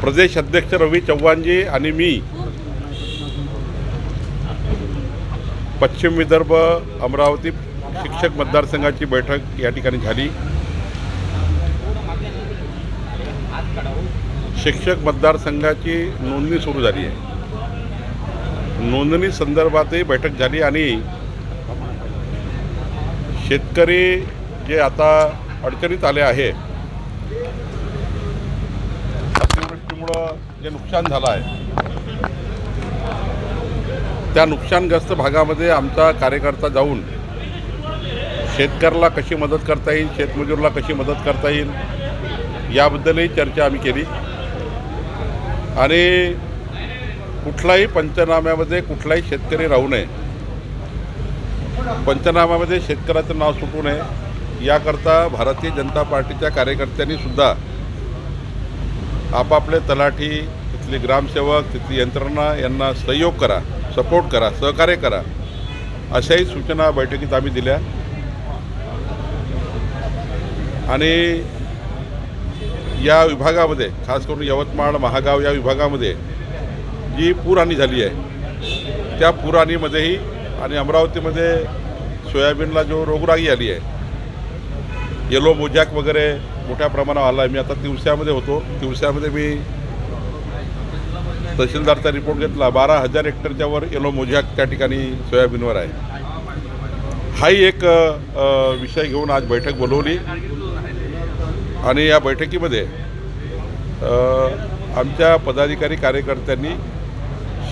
प्रदेश अध्यक्ष रवी चव्हाणजी आणि मी. पश्चिम विदर्भ अमरावती शिक्षक मतदारसंघाची बैठक या ठिकाणी झाली. शिक्षक मतदारसंघाची नोंदणी सुरू झाली आहे. नोंदणी संदर्भातही बैठक झाली आणि शेतकरी जे आता अडचणीत आले आहे जे नुकसान झालं आहे त्या नुकसानग्रस्त भागामध्ये आमचा कार्यकर्ता जाऊन शेतकऱ्याला कशी मदत करता येईल शेतमजूरला कशी मदत करता येईल याबद्दलही चर्चा आम्ही केली. आणि कुठलाही पंचनाम्यामध्ये कुठलाही शेतकरी राहू नये पंचनाम्यामध्ये शेतकऱ्याचं नाव सुटू नये याकरता भारतीय जनता पार्टीच्या कार्यकर्त्यांनी सुद्धा आपापले तलाठी तिथली ग्रामसेवक तिथली यंत्रणा यांना सहयोग करा सपोर्ट करा सहकार्य करा. अशाही सूचना बैठकीत आम्ही दिल्या. आणि या विभागामध्ये खास करून यवतमाळ महागाव या विभागामध्ये जी पूरहानी झाली आहे त्या पूरहानीमध्येही आणि अमरावतीमध्ये सोयाबीनला जो रोगराई आली आहे येलो मोजॅक वगैरे मोठ्या प्रमाणावर आला आहे मी आता तिवस्यामध्ये होतो. तिवस्यामध्ये मी तहसीलदारचा रिपोर्ट घेतला. बारा हजार हेक्टरच्या वर येलो मोजॅक त्या ठिकाणी सोयाबीनवर आहे. हाही एक विषय घेऊन आज बैठक बोलवली. आणि या बैठकीमध्ये आमच्या पदाधिकारी कार्यकर्त्यांनी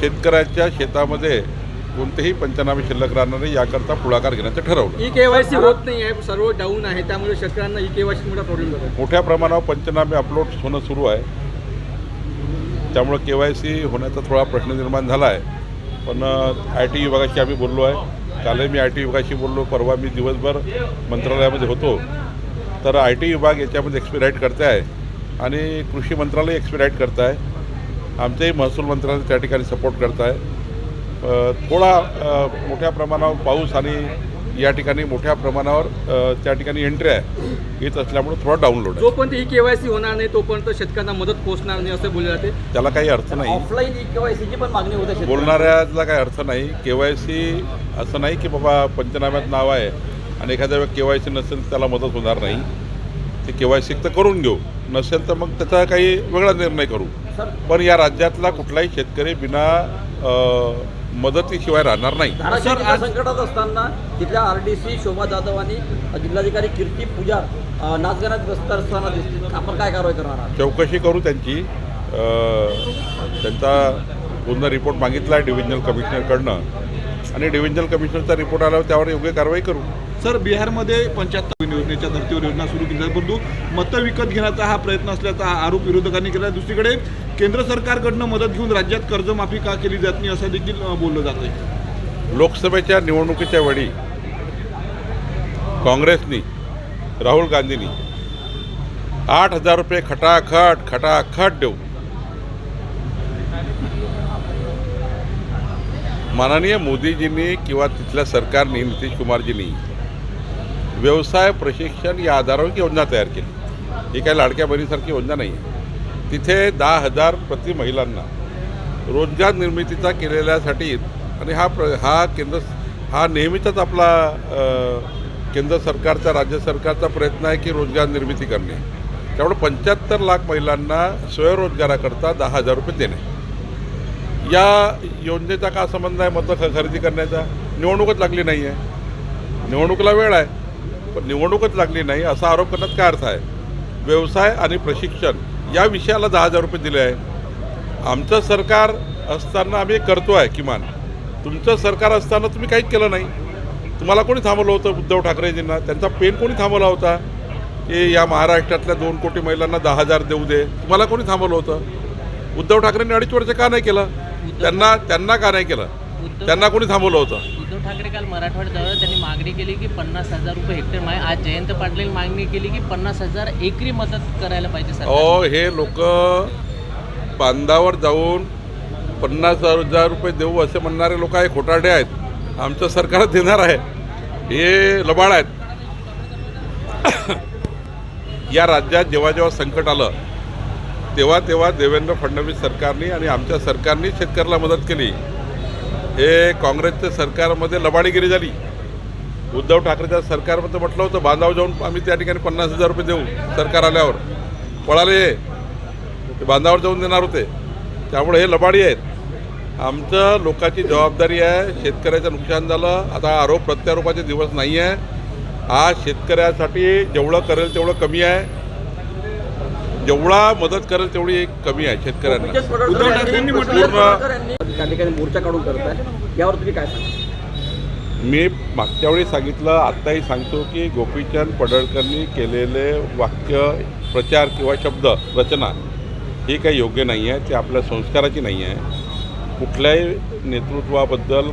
शेतकऱ्याच्या शेतामध्ये कोणतेही पंचनामे शिल्लक राहणार नाही याकरता पुढाकार घेण्याचं ठरवलं. ई केवायसी होत नाही आहे सर्व डाऊन आहे त्यामुळे शेतकऱ्यांना ई केवायसी मोठा प्रॉब्लेम मोठ्या प्रमाणावर पंचनामे अपलोड होणं सुरू आहे. त्यामुळं के वाय सी होण्याचा थोडा प्रश्न निर्माण झाला आहे. पण आय टी विभागाशी आम्ही बोललो आहे. कालही मी आय टी विभागाशी बोललो परवा मी दिवसभर मंत्रालयामध्ये होतो. तर आय टी विभाग याच्यामध्ये एक्सपिराईट करते आहे आणि कृषी मंत्रालय एक्सपिराईट करत आहे आमचंही महसूल मंत्रालय त्या ठिकाणी सपोर्ट करत आहे थोडा मोठ्या प्रमाणावर पाऊस आणि या ठिकाणी मोठ्या प्रमाणावर त्या ठिकाणी एंट्री आहे. येत असल्यामुळे थोडा डाऊनलोड जोपर्यंत ई केवायसी होणार नाही तोपर्यंत शेतकऱ्यांना मदत पोहोचणार नाही असं बोलले जाते. त्याला काही अर्थ नाही. ऑफलाईन ई केवायसीची पण मागणी होते. बोलणाऱ्याला काही अर्थ नाही. के वाय सी असं नाही की बाबा पंचनाम्यात नाव आहे आणि एखाद्या वेळी के वाय सी नसेल तर त्याला मदत होणार नाही. ते के वाय सी तर करून घेऊ. नसेल तर मग त्याचा काही वेगळा निर्णय करू. पण या राज्यातला कुठलाही शेतकरी बिना मदतीशिवाय राहणार नाही. जिल्हा संकटात असताना तिथल्या R D C Shobha Jadhav आणि जिल्हाधिकारी कीर्ती पुजार अ, नाचगाण्यात व्यस्त असताना दिसतील. आपण काय कारवाई करणार आहात? चौकशी करू त्यांची. त्यांचा पूर्ण रिपोर्ट मागितला आहे डिव्हिजनल कमिशनरकडनं. आणि डिव्हिजनल कमिशनरचा रिपोर्ट आल्यावर त्यावर योग्य कारवाई करू. सर बिहारमध्ये पंच्याहत्तर योजनेच्या धर्तीवर योजना सुरू केली जाते. परंतु मतं विकत घेण्याचा हा प्रयत्न असल्याचा आरोप विरोधकांनी केला. दुसरीकडे केंद्र सरकारकडनं मदत घेऊन राज्यात कर्जमाफी का केली जात नाही असं देखील बोललं जात आहे. लोकसभेच्या निवडणुकीच्या वेळी काँग्रेसनी राहुल गांधींनी आठ हजार रुपये खटाखट खटाखट देऊ माननीय मोदीजींनी किंवा तिथल्या सरकारने नितीश कुमारजींनी व्यवसाय प्रशिक्षण या आधारावर योजना तयार केली. ही काही लाडक्या बहिणीसारखी योजना नाही आहे. तिथे दहा हजार प्रति महिलांना रोजगार निर्मितीचा केलेल्यासाठी आणि हा प्र हा केंद्र हा नेहमीचाच आपला केंद्र सरकारचा राज्य सरकारचा प्रयत्न आहे की रोजगार निर्मिती करणे. त्यामुळे पंच्याहत्तर लाख महिलांना स्वयंरोजगाराकरता दहा हजार रुपये देणे. या योजनेचा का संबंध आहे मतं खरेदी करण्याचा? निवडणूकच लागली नाही आहे निवडणुकीला वेळ आहे. पण निवडणूकच लागली नाही असा आरोप करण्यात काय अर्थ आहे? व्यवसाय आणि प्रशिक्षण या विषयाला दहा हजार रुपये दिले आहे. आमचं सरकार असताना आम्ही करतो आहे किमान. तुमचं सरकार असताना तुम्ही काहीच केलं नाही. तुम्हाला कोणी थांबवलं होतं उद्धव ठाकरेजींना? त्यांचा पेन कोणी थांबवला होता? की या महाराष्ट्रातल्या दोन कोटी महिलांना दहा हजार देऊ दे. तुम्हाला कोणी थांबवलं होतं? उद्धव ठाकरेंनी अडीच वर्ष का नाही केलं? त्यांना त्यांना का नाही केलं? त्यांना कोणी थांबवलं होतं? ठाकरे काल मराठवाड्यात आले त्यांनी मागणी केली की पन्नास हजार रुपये हेक्टर माय आज जयंत पाटील मागणी केली की पन्नास हजार एकरी मदत करायला पाहिजे सर अहो हे लोक बांधावर जाऊन पन्नास हजार रुपये देऊ असे म्हणणारे लोक आहे खोटाडे आहेत. आमचं सरकार देणार आहे. हे लबाड आहेत. या राज्यात जेव्हा जेव्हा संकट आलं तेव्हा तेव्हा देवेंद्र फडणवीस सरकारने आणि आमच्या सरकारने शेतकऱ्याला मदत केली. हे काँग्रेसच्या सरकारमध्ये लबाडीगिरी झाली. उद्धव ठाकरेच्या सरकारमध्ये म्हटलं होतं बांधाव जाऊन आम्ही त्या ठिकाणी पन्नास हजार रुपये देऊ सरकार आल्यावर. पळाले ते बांधावर जाऊन देणार होते. त्यामुळे हे लबाडी आहेत. आमचं लोकांची जबाबदारी आहे शेतकऱ्याचं नुकसान झालं. आता आरोप प्रत्यारोपाचे दिवस नाही आहे. आज शेतकऱ्यासाठी जेवढं करेल तेवढं कमी आहे. जेवढा मदत करेल तेवढी कमी आहे शेतकऱ्यांना. गोपीचंद पडळकर ठिकाणी मोर्चा काढून करत आहे यावर तुम्ही काय सांगा मी मागच्या वेळी सांगितलं आत्ताही सांगतो की गोपीचंद पडळकरनी केलेले वाक्य प्रचार किंवा शब्द रचना ही काही योग्य नाही आहे ती आपल्या संस्काराची नाही आहे कुठल्याही नेतृत्वाबद्दल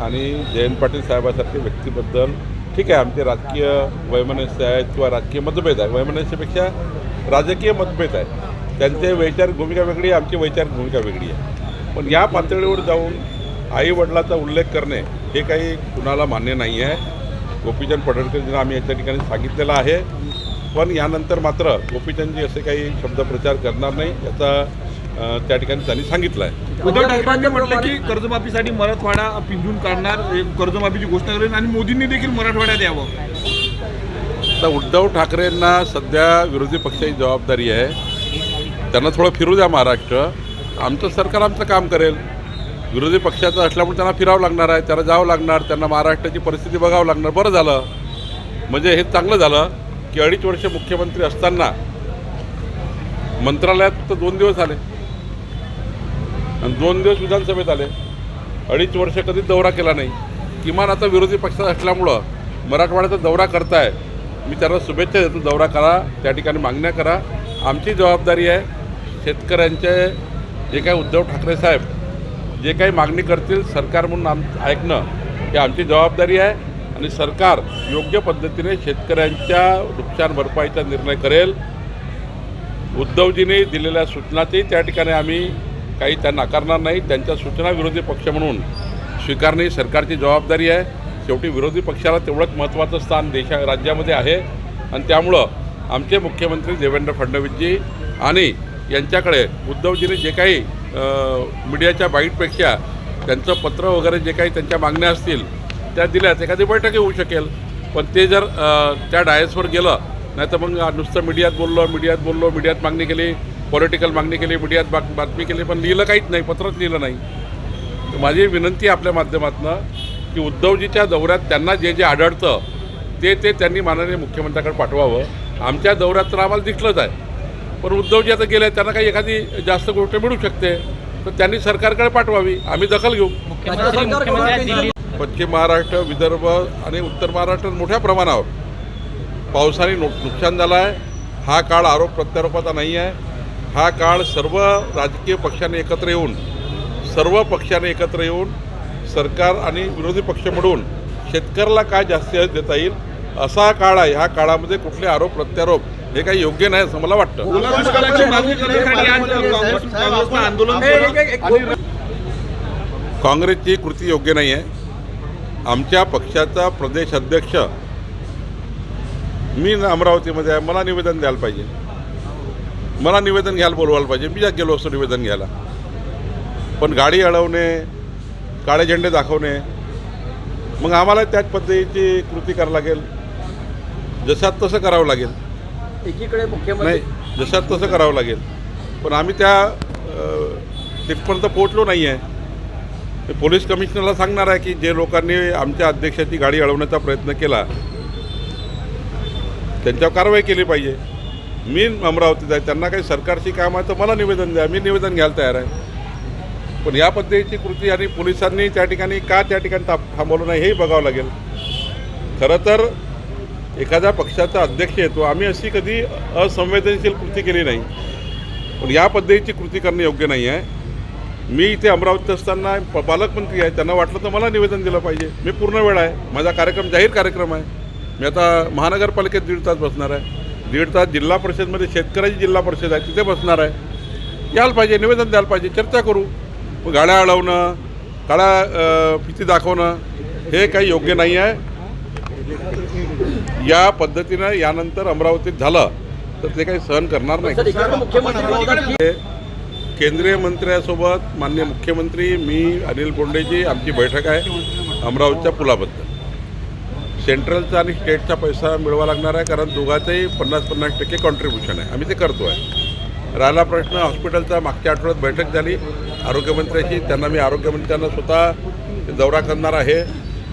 आणि जयंत पाटील साहेबासारख्या व्यक्तीबद्दल ठीक आहे आमचे राजकीय वैमनस्य आहेत किंवा राजकीय मतभेद आहे वैमनस्यापेक्षा राजकीय मतभेद आहे. त्यांचे वैचारिक भूमिका वेगळी आहे आमची वैचारिक भूमिका वेगळी आहे. पण या पातळीवर जाऊन आई वडिलाचा उल्लेख करणे हे काही कुणाला मान्य नाही आहे. गोपीचंद पडळकरजींना आम्ही याच्या ठिकाणी सांगितलेलं आहे. पण यानंतर मात्र गोपीचंदजी असे काही शब्दप्रचार करणार नाही याचा त्या ठिकाणी त्यांनी सांगितलं आहे उद्धव ठाकरेंनी म्हटलं की कर्जमाफीसाठी मराठवाडा पिंजून काढणार कर्जमाफीची घोषणा करेल आणि मोदींनी देखील मराठवाड्यात यावं. आता उद्धव ठाकरेंना सध्या विरोधी पक्षाची जबाबदारी आहे. त्यांना थोडं फिरू द्या महाराष्ट्र. आमचं सरकार आमचं काम करेल. विरोधी पक्षाचं असल्यामुळे त्यांना फिरावं लागणार आहे त्यांना जावं लागणार त्यांना महाराष्ट्राची परिस्थिती बघावं लागणार. बरं झालं. म्हणजे हे चांगलं झालं की अडीच वर्ष मुख्यमंत्री असताना मंत्रालयात तर दोन दिवस आले. आणि दोन दिवस विधानसभेत आले. अडीच वर्ष कधीच दौरा केला नाही. किमान आता विरोधी पक्षात असल्यामुळं मराठवाड्याचा दौरा करताय. मी त्यांना शुभेच्छा देतो. दौरा करा त्या ठिकाणी मागण्या करा. आमची जबाबदारी आहे. शेतकऱ्यांचे जे काही उद्धव ठाकरे साहेब जे काही मागणी करतील सरकार म्हणून आम ऐकणं ही आमची जबाबदारी आहे आणि सरकार योग्य पद्धतीने शेतकऱ्यांच्या नुकसान भरपाईचा निर्णय करेल. उद्धवजींनी दिलेल्या सूचनाचेही त्या ठिकाणी आम्ही काही त्या नाकारणार नाही. त्यांच्या सूचना विरोधी पक्ष म्हणून स्वीकारणे ही सरकारची जबाबदारी आहे. शेवटी विरोधी पक्षाला तेवढंच महत्त्वाचं स्थान देशा राज्यामध्ये आहे. आणि त्यामुळं आमचे मुख्यमंत्री देवेंद्र फडणवीसजी आणि यांच्याकडे उद्धवजीने जे काही मीडियाच्या बाईटपेक्षा त्यांचं पत्र वगैरे जे काही त्यांच्या मागण्या असतील त्या दिल्यात. एखादी बैठक होऊ शकेल. पण ते जर त्या डायसवर गेलं नाही तर मग नुसतं मीडियात बोललो मीडियात बोललो मीडियात मागणी केली पॉलिटिकल मागणी केली मीडियात बात बातमी केली पण लिहिलं काहीच नाही पत्रच लिहिलं नाही. तर माझी विनंती आपल्या माध्यमातनं की उद्धवजीच्या दौऱ्यात त्यांना जे जे आढळतं ते ते त्यांनी माननीय मुख्यमंत्र्याकडे पाठवावं. आमच्या दौऱ्यात तर आम्हाला दिसलंच आहे. पण उद्धवजी आता गेले त्यांना काही एखादी जास्त गोष्ट मिळू शकते. तर त्यांनी सरकारकडे पाठवावी. आम्ही दखल घेऊ. मुख्यमंत्री मुख्यमंत्री आज दिल्ली पश्चिम महाराष्ट्र विदर्भ आणि उत्तर महाराष्ट्रात मोठ्या प्रमाणावर. पावसाने नु नुकसान झालं आहे. हा काळ आरोप प्रत्यारोपाचा नाही आहे. हा काळ सर्व राजकीय पक्षाने एकत्र येऊन सर्व पक्षाने एकत्र येऊन सरकार आणि विरोधी पक्ष मिळून शेतकऱ्याला काय जास्तीत देता येईल असा काळ आहे. ह्या काळामध्ये कुठले आरोप प्रत्यारोप हे काही योग्य नाही असं मला वाटतं. काँग्रेसची कृती योग्य नाही आहे आमच्या पक्षाचा प्रदेश अध्यक्ष मी न- अमरावतीमध्ये आहे मला निवेदन द्यायला पाहिजे. मला निवेदन घ्यायला बोलवायला पाहिजे. मी जात गेलो असतो निवेदन घ्यायला. पण गाडी अडवणे काळे झेंडे दाखवणे मग आम्हाला त्याच पद्धतीची कृती करावं लागेल. जशात तसं करावं लागेल. एकीकडे मुख्यमंत्री नाही जशात तसं करावं लागेल. पण आम्ही त्या अ, तिथपर्यंत पोहोचलो नाही आहे ते पोलीस कमिशनरला सांगणार आहे की जे लोकांनी आमच्या अध्यक्षाची गाडी अडवण्याचा प्रयत्न केला त्यांच्यावर कारवाई केली पाहिजे. मी अमरावतीत आहे त्यांना काही सरकारची काम आहे तर मला निवेदन द्या मी निवेदन घ्यायला तयार आहे. पण या पद्धतीची कृती आणि पोलिसांनी त्या ठिकाणी का त्या ठिकाणी थांब थांबवलं नाही हेही बघावं लागेल. खरं तर एखाद्या पक्षाचा अध्यक्ष येतो. आम्ही अशी कधी असंवेदनशील कृती केली नाही. पण या पद्धतीची कृती करणं योग्य नाही आहे. मी इथे अमरावतीत असताना प पालकमंत्री आहे. त्यांना वाटलं तर मला निवेदन दिलं पाहिजे. मी पूर्ण वेळ आहे. माझा कार्यक्रम जाहीर कार्यक्रम आहे. मी आता महानगरपालिकेत दीड तास बसणार आहे. दीड तास जिल्हा परिषदमध्ये शेतकऱ्याची जिल्हा परिषद आहे. तिथे बसणार आहे. यायला पाहिजे. निवेदन द्यायला पाहिजे. चर्चा करू. मग गाड्या अडवणं काळा भीती फिती दाखवणं हे काही योग्य नाही आहे. या पद्धतीनं यानंतर अमरावतीत झालं तर ते काही सहन करणार नाही. केंद्रीय मंत्र्यासोबत माननीय मुख्यमंत्री मी अनिल बोंडेजी आमची बैठक आहे अमरावतीच्या पुलाबद्दल. सेंट्रलचा आणि स्टेटचा पैसा मिळवा लागणार आहे कारण दोघांचंही पन्नास पन्नास टक्के कॉन्ट्रीब्युशन आहे. आम्ही ते करतो आहे राहिला प्रश्न हॉस्पिटलचा मागच्या आठवड्यात बैठक झाली. आरोग्यमंत्र्याची त्यांना मी आरोग्यमंत्र्यांना स्वतः दौरा करणार आहे.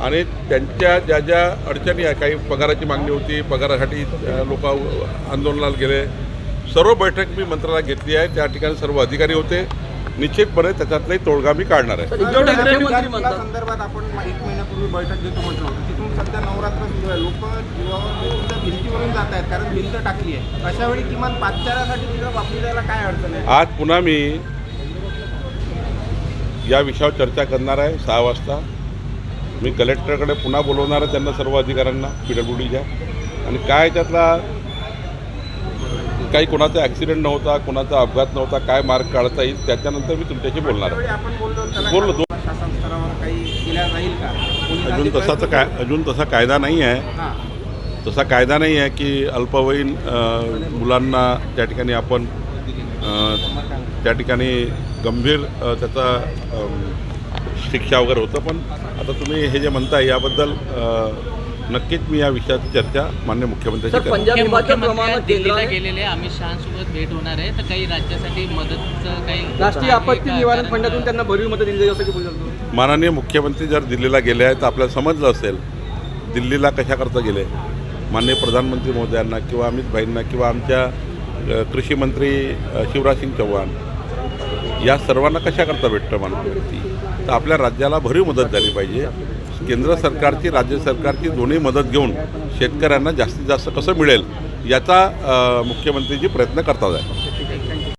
आणि त्यांच्या ज्या ज्या अडचणी आहे काही पगाराची मागणी होती पगारासाठी लोक आंदोलनाला गेले. सर्व बैठक मी मंत्रालयात घेतली आहे. त्या ठिकाणी सर्व अधिकारी होते. निश्चितपणे त्याच्यातलाही तोडगा मी काढणार आहे. उद्धव ठाकरे संदर्भात आपण एक महिन्यापूर्वी बैठक घेतो म्हटलं होतं. तिथून सध्या नवरात्र सुरू आहे. लोक जीवावर भिंतीवरून जात आहेत कारण भिंत टाकली आहे. अशा वेळी किमान पाचचारासाठी तिथं वापरू द्यायला काय अडचण आहे? आज पुन्हा मी या विषयावर चर्चा करणार आहे. सहा वाजता. मी कलेक्टरकडे पुन्हा बोलवणार आहे त्यांना सर्व अधिकाऱ्यांना पी डब्ल्यू डीच्या आणि काय त्यातला काही कोणाचा ॲक्सिडेंट नव्हता कोणाचा अपघात नव्हता काय मार्ग काढता येईल त्याच्यानंतर मी तुमच्याशी बोलणार बोललो पोलिसांचे अजून तसा तर? काय अजून तसा कायदा नाही आहे. तसा कायदा नाही आहे की अल्पवयीन मुलांना त्या ठिकाणी आपण त्या ठिकाणी गंभीर त्याचा शिक्षा वगैरे होतं पण आता तुम्ही हे जे म्हणताय याबद्दल नक्कीच मी या विषयाची चर्चा मान्य मुख्यमंत्र्यांशी हे दिल्लीला गेलेले अमित शहासोबत भेट होणार आहे तर काही राज्यासाठी मदतचं काही राष्ट्रीय आहे आपत्ती? निवारण फंडातून त्यांना भरीव मदत दिली जाईल असं की बोलतो माननीय मुख्यमंत्री जर दिल्लीला गेले आहेत तर आपल्याला समजलं असेल दिल्लीला कशाकरता गेले? माननीय प्रधानमंत्री महोदयांना किंवा अमित भाईंना किंवा आमच्या कृषी मंत्री शिवराज सिंग चौहान या सर्वांना कशाकरता भेटतं माननीय व्यक्ती? तर आपल्या राज्याला भरीव मदत झाली पाहिजे. केंद्र सरकारची राज्य सरकारची दोन्ही मदत घेऊन शेतकऱ्यांना जास्तीत जास्त कसं मिळेल याचा मुख्यमंत्रीजी प्रयत्न करतात आहे.